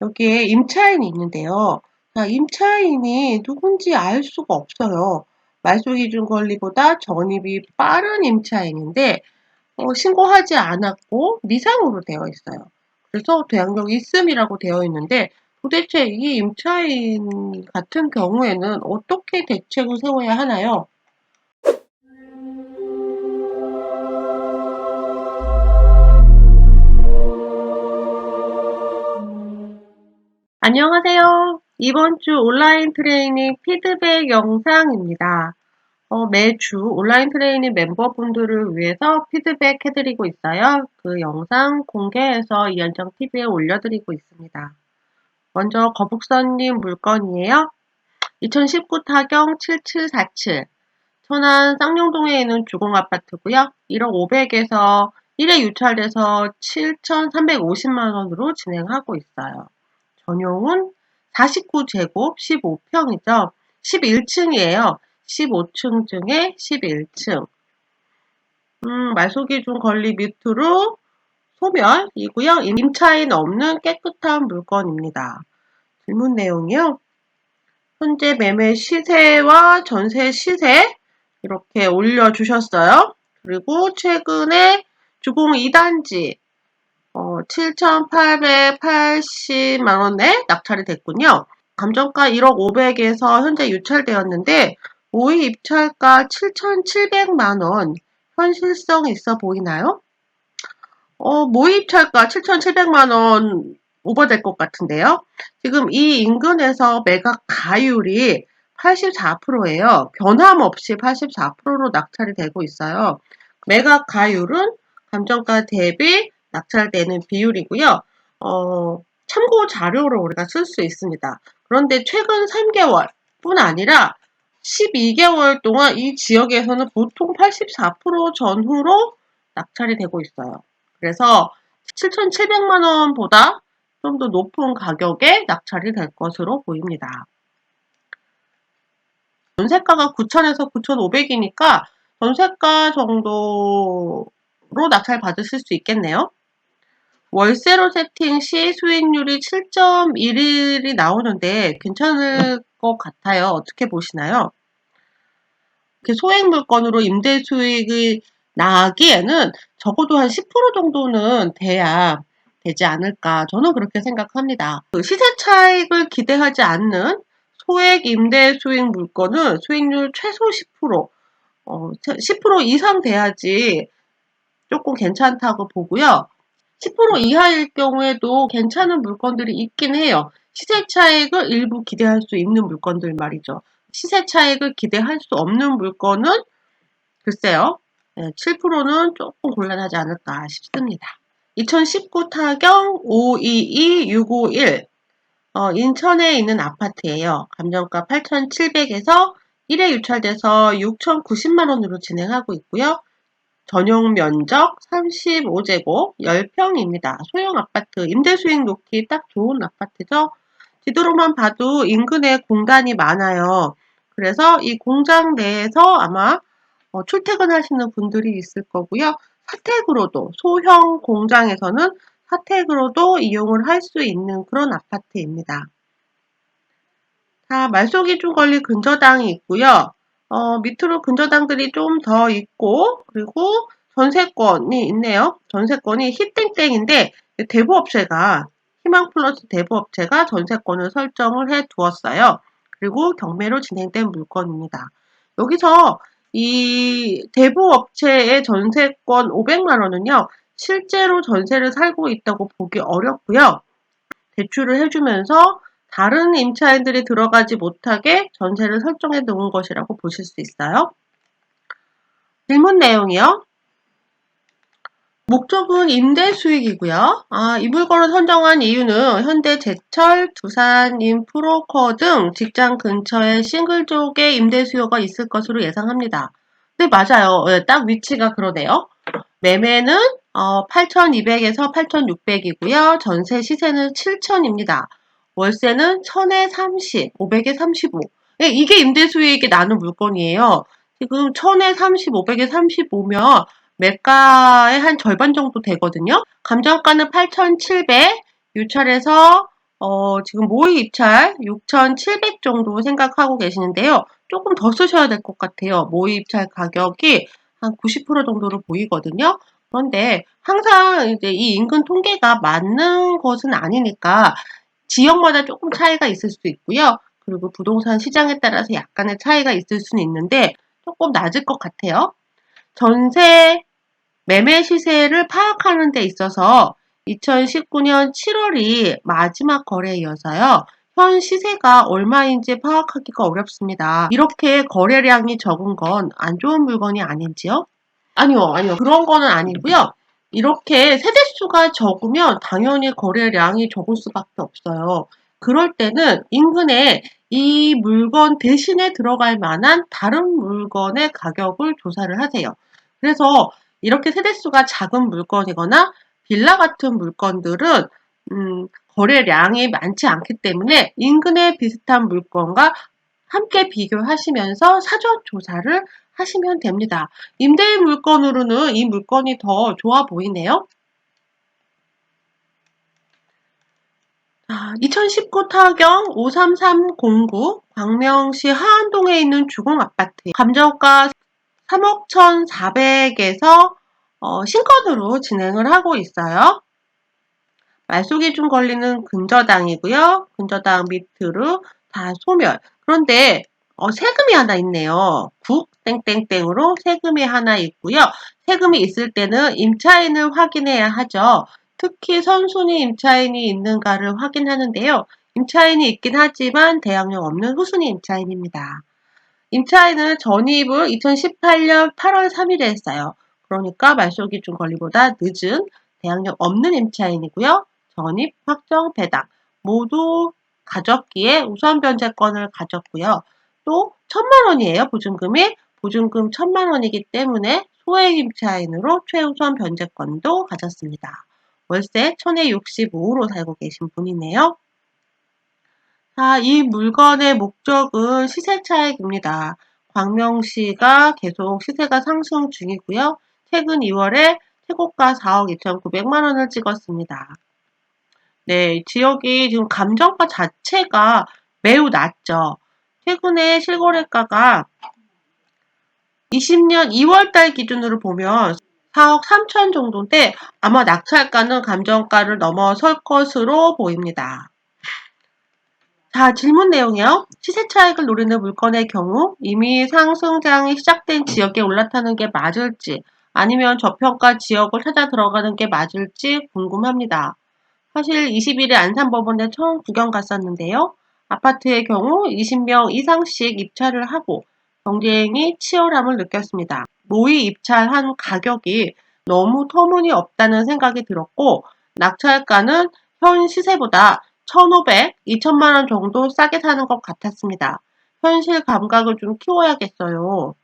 여기에 임차인이 있는데요. 자, 임차인이 누군지 알 수가 없어요. 말소 기준 권리보다 전입이 빠른 임차인인데 어, 신고하지 않았고 미상으로 되어 있어요. 그래서 대항력 있음이라고 되어 있는데 도대체 이 임차인 같은 경우에는 어떻게 대책을 세워야 하나요? 안녕하세요. 이번 주 온라인 트레이닝 피드백 영상입니다. 어, 매주 온라인 트레이닝 멤버분들을 위해서 피드백 해드리고 있어요. 그 영상 공개해서 이현정 TV에 올려드리고 있습니다. 먼저 거북선님 물건이에요. 2019 타경 7747 천안 쌍용동에 있는 주공아파트고요. 1억 500에서 1회 유찰돼서 7,350만원으로 진행하고 있어요. 전용은 49제곱 15평이죠. 11층이에요. 15층 중에 11층. 음, 말소기준 권리 밑으로 소멸이고요. 임차인 없는 깨끗한 물건입니다. 질문 내용이요. 현재 매매 시세와 전세 시세 이렇게 올려주셨어요. 그리고 최근에 주공 2단지 어, 7,880만 원에 낙찰이 됐군요. 감정가 1억 500에서 현재 유찰되었는데 모의 입찰가 7,700만 원 현실성 있어 보이나요? 어, 모의 입찰가 7,700만 원 오버될 것 같은데요. 지금 이 인근에서 매각 가율이 84%예요. 변함없이 84%로 낙찰이 되고 있어요. 매각 가율은 감정가 대비 낙찰되는 비율이고요. 어, 참고 자료로 우리가 쓸 수 있습니다. 그런데 최근 3개월 뿐 아니라 12개월 동안 이 지역에서는 보통 84% 전후로 낙찰이 되고 있어요. 그래서 7,700만 원보다 좀 더 높은 가격에 낙찰이 될 것으로 보입니다. 전세가가 9,000에서 9,500이니까 전세가 정도로 낙찰 받으실 수 있겠네요. 월세로 세팅 시 수익률이 7.11이 나오는데 괜찮을 것 같아요. 어떻게 보시나요? 소액 물건으로 임대 수익이 나기에는 적어도 한 10% 정도는 돼야 되지 않을까 저는 그렇게 생각합니다. 그 시세 차익을 기대하지 않는 소액 임대 수익 물건은 수익률 최소 10%, 어, 10% 이상 돼야지 조금 괜찮다고 보고요. 10% 이하일 경우에도 괜찮은 물건들이 있긴 해요. 시세 차익을 일부 기대할 수 있는 물건들 말이죠. 시세 차익을 기대할 수 없는 물건은 글쎄요. 7%는 조금 곤란하지 않을까 싶습니다. 2019 타경 522651 어, 인천에 있는 아파트예요. 감정가 8,700에서 1회 유찰돼서 6,090만 원으로 진행하고 있고요. 전용 면적 35제곱 10평입니다. 소형 아파트, 임대 수익 놓기 딱 좋은 아파트죠. 지도로만 봐도 인근에 공간이 많아요. 그래서 이 공장 내에서 아마 어, 출퇴근하시는 분들이 있을 거고요. 사택으로도 소형 공장에서는 사택으로도 이용을 할 수 있는 그런 아파트입니다. 자, 말소기준 권리 근저당이 있고요. 어, 밑으로 근저당들이 좀 더 있고 그리고 전세권이 있네요. 전세권이 히땡땡인데 대부업체가 희망플러스 대부업체가 전세권을 설정을 해 두었어요. 그리고 경매로 진행된 물건입니다. 여기서 이 대부업체의 전세권 500만 원은요. 실제로 전세를 살고 있다고 보기 어렵고요. 대출을 해주면서 다른 임차인들이 들어가지 못하게 전세를 설정해 놓은 것이라고 보실 수 있어요. 질문 내용이요. 목적은 임대 수익이고요. 아, 이 물건을 선정한 이유는 현대 제철, 두산, 인프로커 등 직장 근처에 싱글 쪽에 임대 수요가 있을 것으로 예상합니다. 네, 맞아요. 네, 딱 위치가 그러네요. 매매는 어, 8,200에서 8,600이고요. 전세 시세는 7,000입니다. 월세는 1000에 30, 500에 35. 네, 이게 임대 수익이 나는 물건이에요. 지금 1000에 30, 500에 35면 매가의 한 절반 정도 되거든요. 감정가는 8,700, 유찰에서 어, 지금 모의 입찰 6,700 정도 생각하고 계시는데요. 조금 더 쓰셔야 될 것 같아요. 모의 입찰 가격이 한 90% 정도로 보이거든요. 그런데 항상 이제 이 인근 통계가 맞는 것은 아니니까 지역마다 조금 차이가 있을 수 있고요. 그리고 부동산 시장에 따라서 약간의 차이가 있을 수는 있는데 조금 낮을 것 같아요. 전세 매매 시세를 파악하는 데 있어서 2019년 7월이 마지막 거래이어서요. 현 시세가 얼마인지 파악하기가 어렵습니다. 이렇게 거래량이 적은 건 안 좋은 물건이 아닌지요? 아니요, 아니요. 그런 거는 아니고요. 이렇게 세대수가 적으면 당연히 거래량이 적을 수밖에 없어요. 그럴 때는 인근에 이 물건 대신에 들어갈 만한 다른 물건의 가격을 조사를 하세요. 그래서 이렇게 세대수가 작은 물건이거나 빌라 같은 물건들은 음, 거래량이 많지 않기 때문에 인근의 비슷한 물건과 함께 비교하시면서 사전 조사를 하시면 됩니다. 임대 물건으로는 이 물건이 더 좋아 보이네요. 2019 타경 53309 광명시 하안동에 있는 주공아파트 감정가 3억 1,400에서 어, 신건으로 진행을 하고 있어요. 말소기준 권리는 근저당이고요. 근저당 밑으로 다 소멸. 그런데 어, 세금이 하나 있네요. 국 땡땡땡으로 세금이 하나 있고요. 세금이 있을 때는 임차인을 확인해야 하죠. 특히 선순위 임차인이 있는가를 확인하는데요. 임차인이 있긴 하지만 대항력 없는 후순위 임차인입니다. 임차인은 전입을 2018년 8월 3일에 했어요. 그러니까 말소기 준 권리보다 늦은 대항력 없는 임차인이고요. 전입, 확정, 배당 모두 가졌기에 우선 변제권을 가졌고요. 또 천만 원이에요. 보증금이 보증금 천만 원이기 때문에 소액 임차인으로 최우선 변제권도 가졌습니다. 월세 1065로 살고 계신 분이네요. 자, 이 물건의 목적은 시세 차익입니다. 광명시가 계속 시세가 상승 중이고요. 최근 2월에 최고가 4억 2,900만 원을 찍었습니다. 네, 지역이 지금 감정가 자체가 매우 낮죠. 최근에 실거래가가 20년 2월달 기준으로 보면 4억 3천 정도인데 아마 낙찰가는 감정가를 넘어설 것으로 보입니다. 자, 질문 내용이요. 시세 차익을 노리는 물건의 경우 이미 상승장이 시작된 지역에 올라타는 게 맞을지 아니면 저평가 지역을 찾아 들어가는 게 맞을지 궁금합니다. 사실 20일에 안산법원에 처음 구경 갔었는데요. 아파트의 경우 20명 이상씩 입찰을 하고 경쟁이 치열함을 느꼈습니다. 모의 입찰한 가격이 너무 터무니없다는 생각이 들었고 낙찰가는 현 시세보다 1,500, 2천만 원 정도 싸게 사는 것 같았습니다. 현실 감각을 좀 키워야겠어요.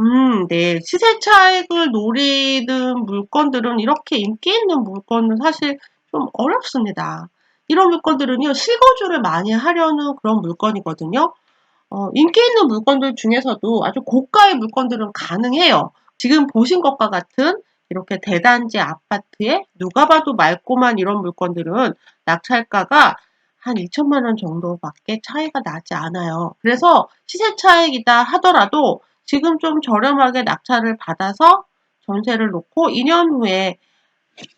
음, 네. 시세 차익을 노리는 물건들은 이렇게 인기 있는 물건은 사실 좀 어렵습니다. 이런 물건들은요, 실거주를 많이 하려는 그런 물건이거든요. 어, 인기 있는 물건들 중에서도 아주 고가의 물건들은 가능해요. 지금 보신 것과 같은 이렇게 대단지 아파트에 누가 봐도 맑고만 이런 물건들은 낙찰가가 한 2천만 원 정도밖에 차이가 나지 않아요. 그래서 시세 차익이다 하더라도 지금 좀 저렴하게 낙찰을 받아서 전세를 놓고 2년 후에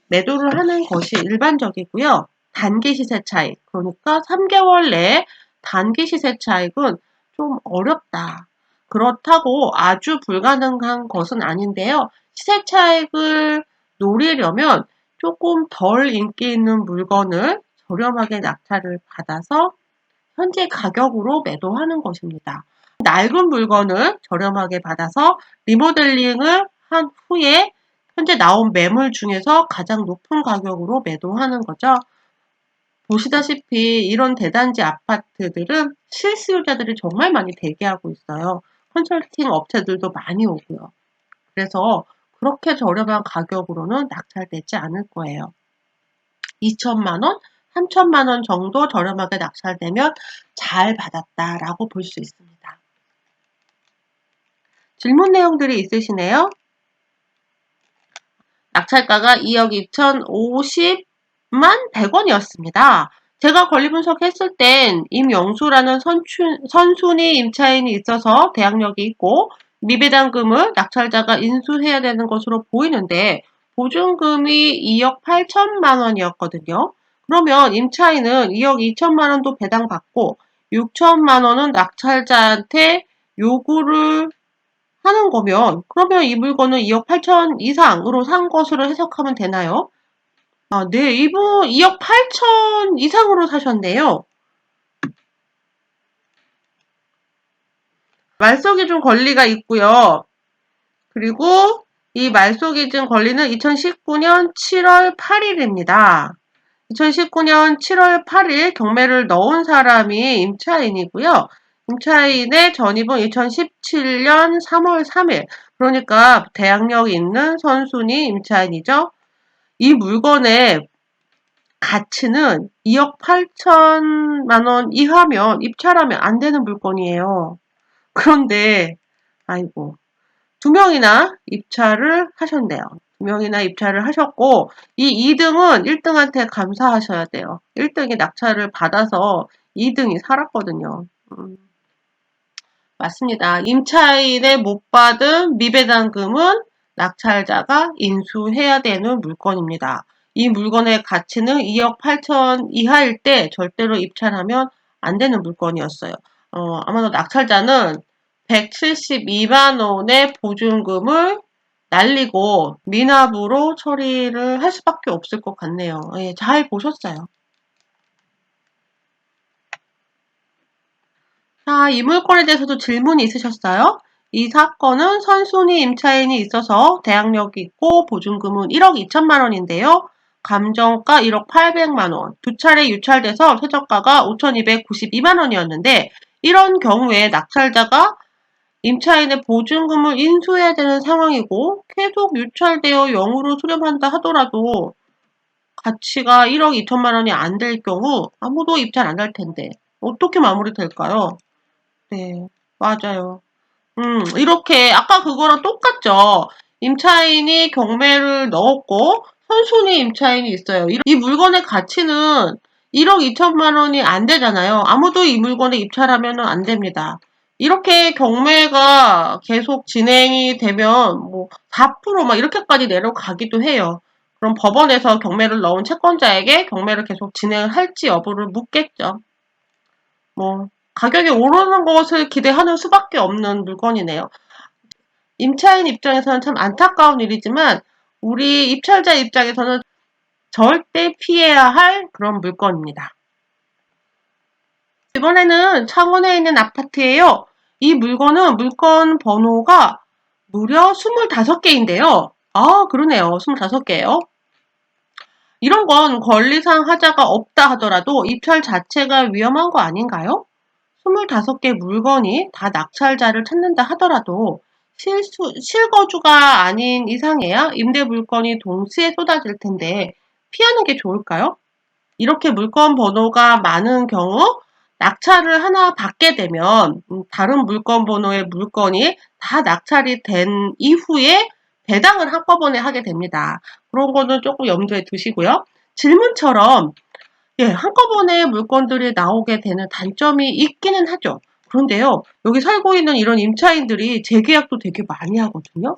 매도를 하는 것이 일반적이고요. 단기 시세 차익, 그러니까 3개월 내에 단기 시세 차익은 좀 어렵다. 그렇다고 아주 불가능한 것은 아닌데요. 시세 차익을 노리려면 조금 덜 인기 있는 물건을 저렴하게 낙찰을 받아서 현재 가격으로 매도하는 것입니다. 낡은 물건을 저렴하게 받아서 리모델링을 한 후에 현재 나온 매물 중에서 가장 높은 가격으로 매도하는 거죠. 보시다시피 이런 대단지 아파트들은 실수요자들이 정말 많이 대기하고 있어요. 컨설팅 업체들도 많이 오고요. 그래서 그렇게 저렴한 가격으로는 낙찰되지 않을 거예요. 2천만 원, 3천만 원 정도 저렴하게 낙찰되면 잘 받았다라고 볼 수 있습니다. 질문 내용들이 있으시네요. 낙찰가가 2억 2,050만 100원이었습니다. 제가 권리 분석했을 땐 임영수라는 선순위 임차인이 있어서 대항력이 있고 미배당금을 낙찰자가 인수해야 되는 것으로 보이는데 보증금이 2억 8천만 원이었거든요. 그러면 임차인은 2억 2천만 원도 배당받고 6천만 원은 낙찰자한테 요구를 하는 거면 그러면 이 물건은 2억 8천 이상으로 산 것으로 해석하면 되나요? 아, 네, 이분 2억 8천 이상으로 사셨네요. 말소기준 권리가 있고요. 그리고 이 말소기준 권리는 2019년 7월 8일입니다. 2019년 7월 8일 경매를 넣은 사람이 임차인이고요. 임차인의 전입은 2017년 3월 3일. 그러니까 대항력 있는 선순위 임차인이죠. 이 물건의 가치는 2억 8천만 원 이하면 입찰하면 안 되는 물건이에요. 그런데 아이고 두 명이나 입찰을 하셨네요. 두 명이나 입찰을 하셨고 이 2등은 1등한테 감사하셔야 돼요. 1등이 낙찰을 받아서 2등이 살았거든요. 음, 맞습니다. 임차인의 못 받은 미배당금은 낙찰자가 인수해야 되는 물건입니다. 이 물건의 가치는 2억 8천 이하일 때 절대로 입찰하면 안 되는 물건이었어요. 어, 아마도 낙찰자는 172만 원의 보증금을 날리고 미납으로 처리를 할 수밖에 없을 것 같네요. 예, 잘 보셨어요. 자, 이 물건에 대해서도 질문이 있으셨어요? 이 사건은 선순위 임차인이 있어서 대항력이 있고 보증금은 1억 2천만 원인데요. 감정가 1억 800만 원, 두 차례 유찰돼서 최저가가 5,292만 원이었는데 이런 경우에 낙찰자가 임차인의 보증금을 인수해야 되는 상황이고 계속 유찰되어 0으로 수렴한다 하더라도 가치가 1억 2천만 원이 안 될 경우 아무도 입찰 안 할 텐데 어떻게 마무리될까요? 네, 맞아요. 음, 이렇게 아까 그거랑 똑같죠. 임차인이 경매를 넣었고 선순위 임차인이 있어요. 이, 이 물건의 가치는 1억 2천만 원이 안 되잖아요. 아무도 이 물건에 입찰하면 안 됩니다. 이렇게 경매가 계속 진행이 되면 뭐 4%막 이렇게까지 내려가기도 해요. 그럼 법원에서 경매를 넣은 채권자에게 경매를 계속 진행을 할지 여부를 묻겠죠. 뭐 가격이 오르는 것을 기대하는 수밖에 없는 물건이네요. 임차인 입장에서는 참 안타까운 일이지만 우리 입찰자 입장에서는 절대 피해야 할 그런 물건입니다. 이번에는 창원에 있는 아파트예요. 이 물건은 물건 번호가 무려 25개인데요. 아, 그러네요. 25개예요. 이런 건 권리상 하자가 없다 하더라도 입찰 자체가 위험한 거 아닌가요? 25개 물건이 다 낙찰자를 찾는다 하더라도 실수, 실거주가 아닌 이상해야 임대 물건이 동시에 쏟아질 텐데 피하는 게 좋을까요? 이렇게 물건 번호가 많은 경우 낙찰을 하나 받게 되면 음, 다른 물건 번호의 물건이 다 낙찰이 된 이후에 배당을 한꺼번에 하게 됩니다. 그런 거는 조금 염두에 두시고요. 질문처럼 예, 한꺼번에 물건들이 나오게 되는 단점이 있기는 하죠. 그런데요, 여기 살고 있는 이런 임차인들이 재계약도 되게 많이 하거든요.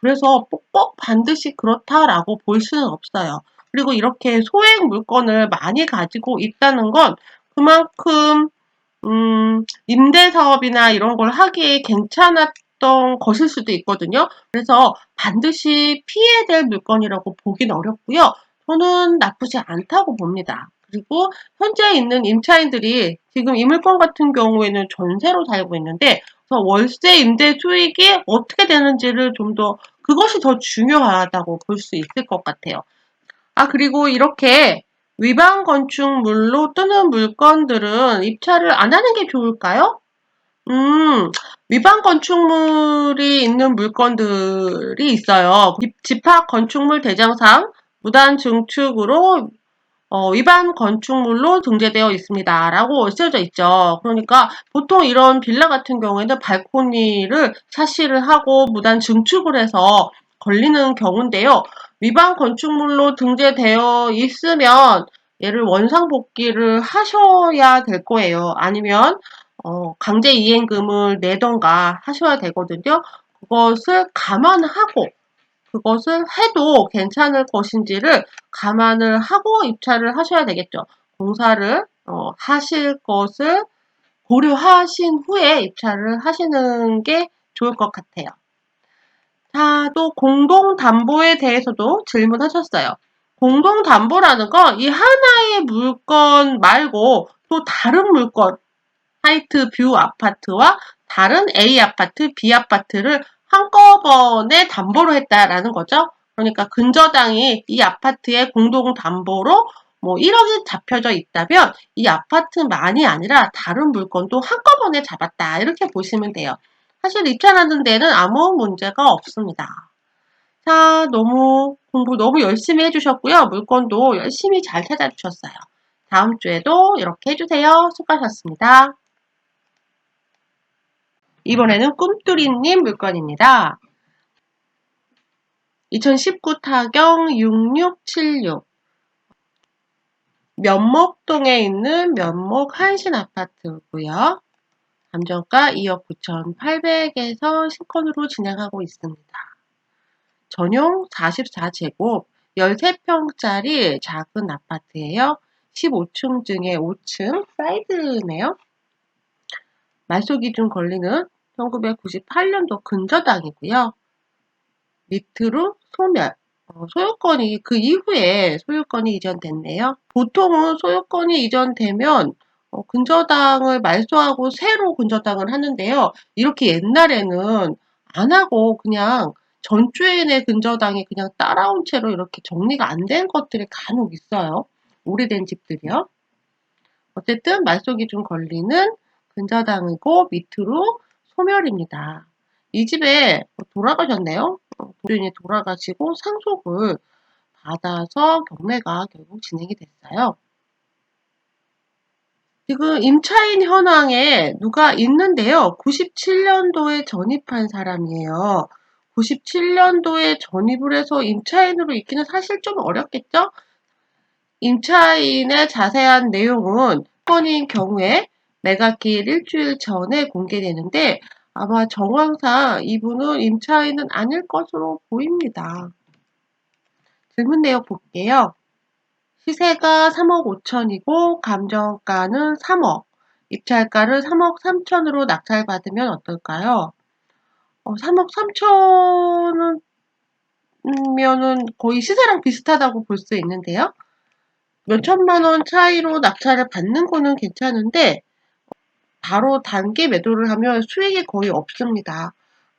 그래서 꼭꼭 반드시 그렇다라고 볼 수는 없어요. 그리고 이렇게 소액 물건을 많이 가지고 있다는 건 그만큼 음, 임대 사업이나 이런 걸 하기에 괜찮았던 것일 수도 있거든요. 그래서 반드시 피해야 될 물건이라고 보긴 어렵고요. 저는 나쁘지 않다고 봅니다. 그리고 현재 있는 임차인들이 지금 이 물건 같은 경우에는 전세로 살고 있는데 월세 임대 수익이 어떻게 되는지를 좀 더 그것이 더 중요하다고 볼 수 있을 것 같아요. 아 그리고 이렇게 위반 건축물로 뜨는 물건들은 입찰을 안 하는 게 좋을까요? 음, 위반 건축물이 있는 물건들이 있어요. 집합 건축물 대장상 무단 증축으로 어, 위반 건축물로 등재되어 있습니다. 라고 쓰여져 있죠. 그러니까 보통 이런 빌라 같은 경우에는 발코니를 차시를 하고 무단 증축을 해서 걸리는 경우인데요. 위반 건축물로 등재되어 있으면 얘를 원상복귀를 하셔야 될 거예요. 아니면 어, 강제 이행금을 내던가 하셔야 되거든요. 그것을 감안하고 그것을 해도 괜찮을 것인지를 감안을 하고 입찰을 하셔야 되겠죠. 공사를 어, 하실 것을 고려하신 후에 입찰을 하시는 게 좋을 것 같아요. 자, 또 공동담보에 대해서도 질문하셨어요. 공동담보라는 건 이 하나의 물건 말고 또 다른 물건, 하이트 뷰 아파트와 다른 A 아파트, B 아파트를 한꺼번에 담보로 했다라는 거죠. 그러니까 근저당이 이 아파트의 공동 담보로 뭐 1억이 잡혀져 있다면 이 아파트만이 아니라 다른 물건도 한꺼번에 잡았다. 이렇게 보시면 돼요. 사실 입찰하는 데는 아무 문제가 없습니다. 자, 너무 공부 너무 열심히 해주셨고요. 물건도 열심히 잘 찾아주셨어요. 다음 주에도 이렇게 해주세요. 수고하셨습니다. 이번에는 꿈뚜리님 물건입니다. 2019 타경 6676 면목동에 있는 면목 한신 아파트고요. 감정가 2억 9,800에서 신kon으로 진행하고 있습니다. 전용 44제곱 13평짜리 작은 아파트예요. 15층 중에 5층 사이드네요. 말소 기준 권리는 1998년도 근저당이고요. 밑으로 소멸. 어, 소유권이 그 이후에 소유권이 이전됐네요. 보통은 소유권이 이전되면 어, 근저당을 말소하고 새로 근저당을 하는데요. 이렇게 옛날에는 안 하고 그냥 전주인의 근저당이 그냥 따라온 채로 이렇게 정리가 안 된 것들이 간혹 있어요. 오래된 집들이요. 어쨌든 말소 기준 권리는 근저당이고 밑으로 소멸입니다. 이 집에 돌아가셨네요. 주인이 돌아가시고 상속을 받아서 경매가 결국 진행이 됐어요. 지금 임차인 현황에 누가 있는데요. 97년도에 전입한 사람이에요. 97년도에 전입을 해서 임차인으로 있기는 사실 좀 어렵겠죠? 임차인의 자세한 내용은 건인 경우에 매각기일 일주일 전에 공개되는데 아마 정황상 이분은 임차인은 아닐 것으로 보입니다. 질문 내용 볼게요. 시세가 3억 5천이고 감정가는 3억, 입찰가를 3억 3천으로 낙찰받으면 어떨까요? 어, 3억 3천이면은 거의 시세랑 비슷하다고 볼 수 있는데요. 몇 천만 원 차이로 낙찰을 받는 거는 괜찮은데 바로 단기 매도를 하면 수익이 거의 없습니다.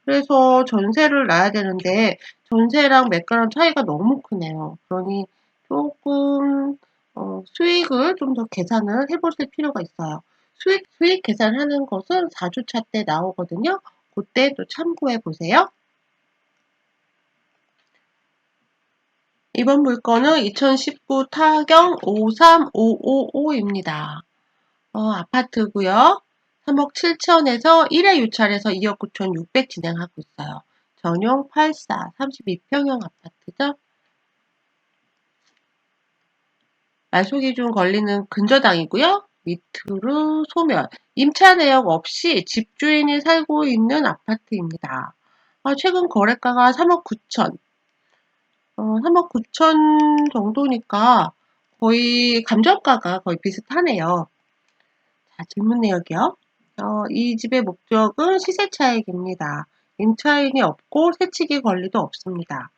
그래서 전세를 놔야 되는데 전세랑 매가랑 차이가 너무 크네요. 그러니 조금 어, 수익을 좀 더 계산을 해보실 필요가 있어요. 수익, 수익 계산하는 것은 4주차 때 나오거든요. 그때 또 참고해 보세요. 이번 물건은 2019 타경 53555입니다. 어, 아파트고요. 3억 7천에서 1회 유찰에서 2억 9천 6백 진행하고 있어요. 전용 84 32평형 아파트죠. 말소 기준 권리는 근저당이고요. 밑으로 소멸. 임차 내역 없이 집주인이 살고 있는 아파트입니다. 아, 최근 거래가가 3억 9천. 어, 3억 9천 정도니까 거의 감정가가 거의 비슷하네요. 자, 질문 내역이요. 어, 이 집의 목적은 시세 차익입니다. 임차인이 없고 세치기 권리도 없습니다.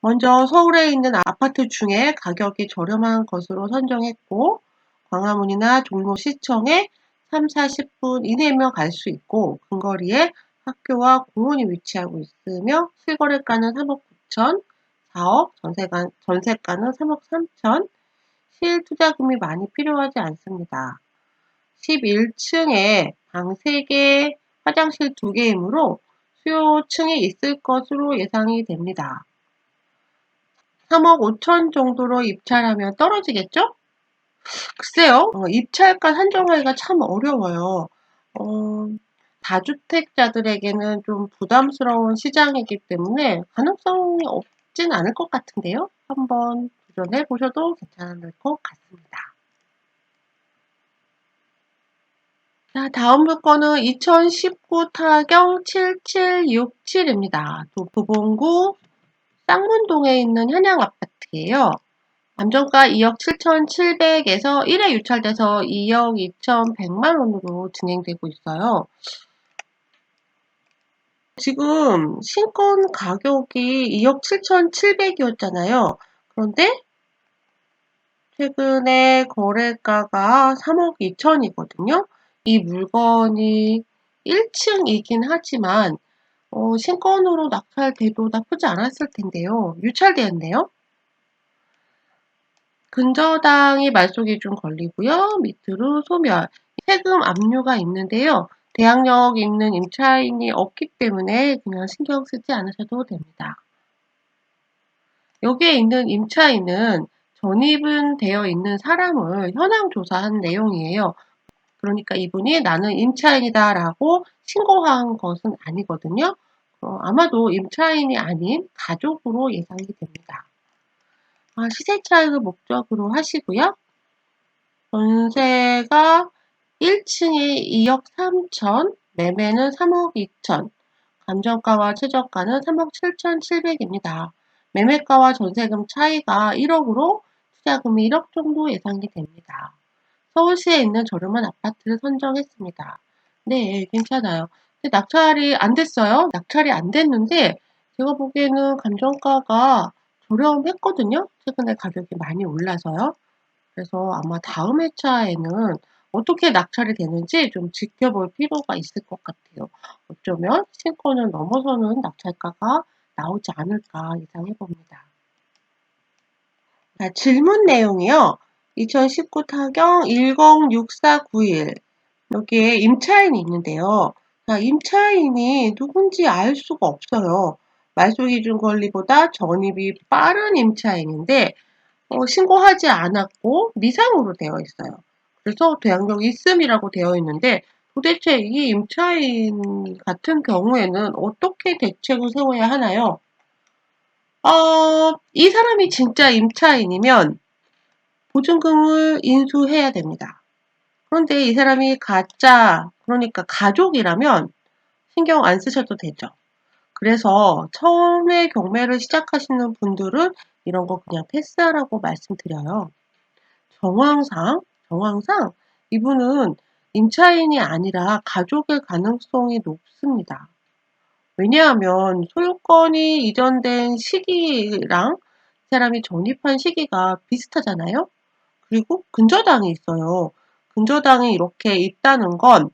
먼저 서울에 있는 아파트 중에 가격이 저렴한 것으로 선정했고 광화문이나 종로시청에 3, 40분 이내면 갈 수 있고 근거리에 학교와 공원이 위치하고 있으며 실거래가는 3억 9천, 4억, 전세가, 전세가는 3억 3천, 실투자금이 많이 필요하지 않습니다. 11층에 방 3개, 화장실 2개이므로 수요층이 있을 것으로 예상이 됩니다. 3억 5천 정도로 입찰하면 떨어지겠죠? 글쎄요, 어, 입찰가 산정하기가 참 어려워요. 어, 다주택자들에게는 좀 부담스러운 시장이기 때문에 가능성이 없진 않을 것 같은데요. 한번 도전해 보셔도 괜찮을 것 같습니다. 자, 다음 물건은 2019 타경 7767입니다. 도봉구 쌍문동에 있는 현양 아파트예요. 감정가 2억 7,700에서 1회 유찰돼서 2억 2,100만 원으로 진행되고 있어요. 지금 신권 가격이 2억 7,700이었잖아요. 그런데 최근에 거래가가 3억 2천이거든요. 이 물건이 1층이긴 하지만 어, 신권으로 낙찰돼도 나쁘지 않았을 텐데요. 유찰되었네요. 근저당이 말속이 좀 걸리고요. 밑으로 소멸, 세금 압류가 있는데요. 대항력 있는 임차인이 없기 때문에 그냥 신경 쓰지 않으셔도 됩니다. 여기에 있는 임차인은 전입은 되어 있는 사람을 현황 조사한 내용이에요. 그러니까 이분이 나는 임차인이다라고 신고한 것은 아니거든요. 어, 아마도 임차인이 아닌 가족으로 예상이 됩니다. 아, 시세 차익을 목적으로 하시고요. 전세가 1층에 2억 3천, 매매는 3억 2천, 감정가와 최저가는 3억 7천 7백입니다 매매가와 전세금 차이가 1억으로 투자금이 1억 정도 예상이 됩니다. 서울시에 있는 저렴한 아파트를 선정했습니다. 네, 괜찮아요. 근데 낙찰이 안 됐어요. 낙찰이 안 됐는데 제가 보기에는 감정가가 저렴했거든요. 최근에 가격이 많이 올라서요. 그래서 아마 다음 회차에는 어떻게 낙찰이 되는지 좀 지켜볼 필요가 있을 것 같아요. 어쩌면 신권을 넘어서는 낙찰가가 나오지 않을까 예상해 봅니다. 자, 질문 내용이요. 2019 타경 106491 여기에 임차인이 있는데요. 자, 임차인이 누군지 알 수가 없어요. 말소기준 권리보다 전입이 빠른 임차인인데 어, 신고하지 않았고 미상으로 되어 있어요. 그래서 대항력 있음이라고 되어 있는데 도대체 이 임차인 같은 경우에는 어떻게 대책을 세워야 하나요? 어, 이 사람이 진짜 임차인이면 보증금을 인수해야 됩니다. 그런데 이 사람이 가짜, 그러니까 가족이라면 신경 안 쓰셔도 되죠. 그래서 처음에 경매를 시작하시는 분들은 이런 거 그냥 패스하라고 말씀드려요. 정황상, 정황상 이분은 임차인이 아니라 가족일 가능성이 높습니다. 왜냐하면 소유권이 이전된 시기랑 사람이 전입한 시기가 비슷하잖아요. 그리고 근저당이 있어요. 근저당이 이렇게 있다는 건,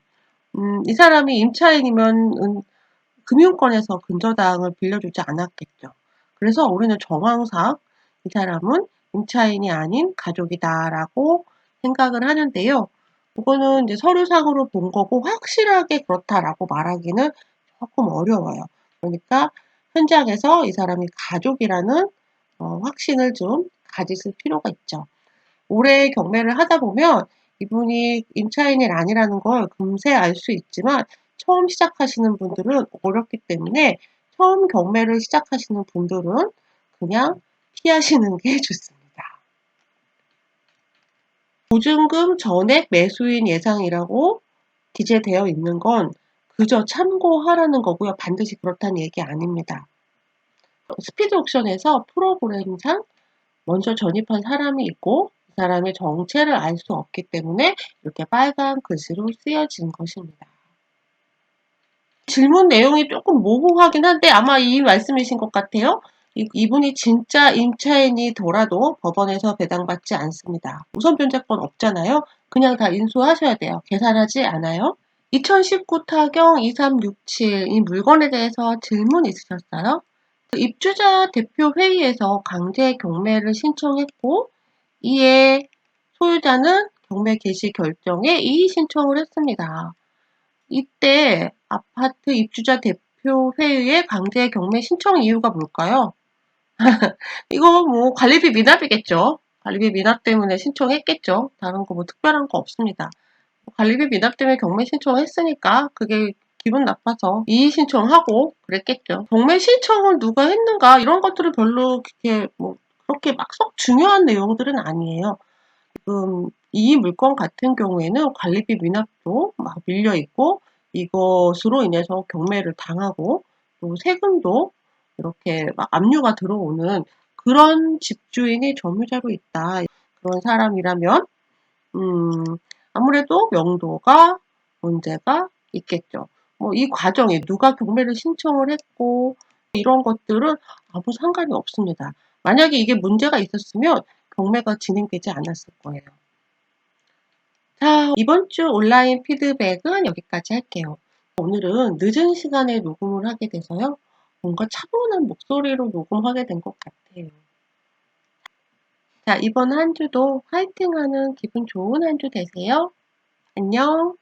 음, 이 사람이 임차인이면 음, 금융권에서 근저당을 빌려주지 않았겠죠. 그래서 우리는 정황상 이 사람은 임차인이 아닌 가족이다라고 생각을 하는데요. 이거는 이제 서류상으로 본 거고 확실하게 그렇다라고 말하기는 조금 어려워요. 그러니까 현장에서 이 사람이 가족이라는 어, 확신을 좀 가지실 필요가 있죠. 올해 경매를 하다 보면 이분이 임차인이 아니라는 걸 금세 알 수 있지만 처음 시작하시는 분들은 어렵기 때문에 처음 경매를 시작하시는 분들은 그냥 피하시는 게 좋습니다. 보증금 전액 매수인 예상이라고 기재되어 있는 건 그저 참고하라는 거고요. 반드시 그렇다는 얘기 아닙니다. 스피드 옥션에서 프로그램상 먼저 전입한 사람이 있고 그 사람의 정체를 알 수 없기 때문에 이렇게 빨간 글씨로 쓰여진 것입니다. 질문 내용이 조금 모호하긴 한데 아마 이 말씀이신 것 같아요. 이분이 진짜 임차인이더라도 법원에서 배당받지 않습니다. 우선 변제권 없잖아요. 그냥 다 인수하셔야 돼요. 계산하지 않아요. 2019 타경 2367 이 물건에 대해서 질문 있으셨어요? 그 입주자 대표 회의에서 강제 경매를 신청했고 이에 소유자는 경매 개시 결정에 이의 신청을 했습니다. 이때 아파트 입주자 대표 회의에 강제 경매 신청 이유가 뭘까요? 이거 뭐 관리비 미납이겠죠. 관리비 미납 때문에 신청했겠죠. 다른 거 뭐 특별한 거 없습니다. 관리비 미납 때문에 경매 신청했으니까 그게 기분 나빠서 이의 신청하고 그랬겠죠. 경매 신청을 누가 했는가 이런 것들을 별로 그렇게 뭐 그렇게 막 썩 중요한 내용들은 아니에요. 지금 이 물건 같은 경우에는 관리비 미납도 막 밀려 있고 이것으로 인해서 경매를 당하고 또 세금도 이렇게 막 압류가 들어오는 그런 집주인이 점유자로 있다. 그런 사람이라면 음, 아무래도 명도가 문제가 있겠죠. 뭐 이 과정에 누가 경매를 신청을 했고 이런 것들은 아무 상관이 없습니다. 만약에 이게 문제가 있었으면 경매가 진행되지 않았을 거예요. 자, 이번 주 온라인 피드백은 여기까지 할게요. 오늘은 늦은 시간에 녹음을 하게 돼서요. 뭔가 차분한 목소리로 녹음하게 된 것 같아요. 자, 이번 한 주도 화이팅 하는 기분 좋은 한 주 되세요. 안녕.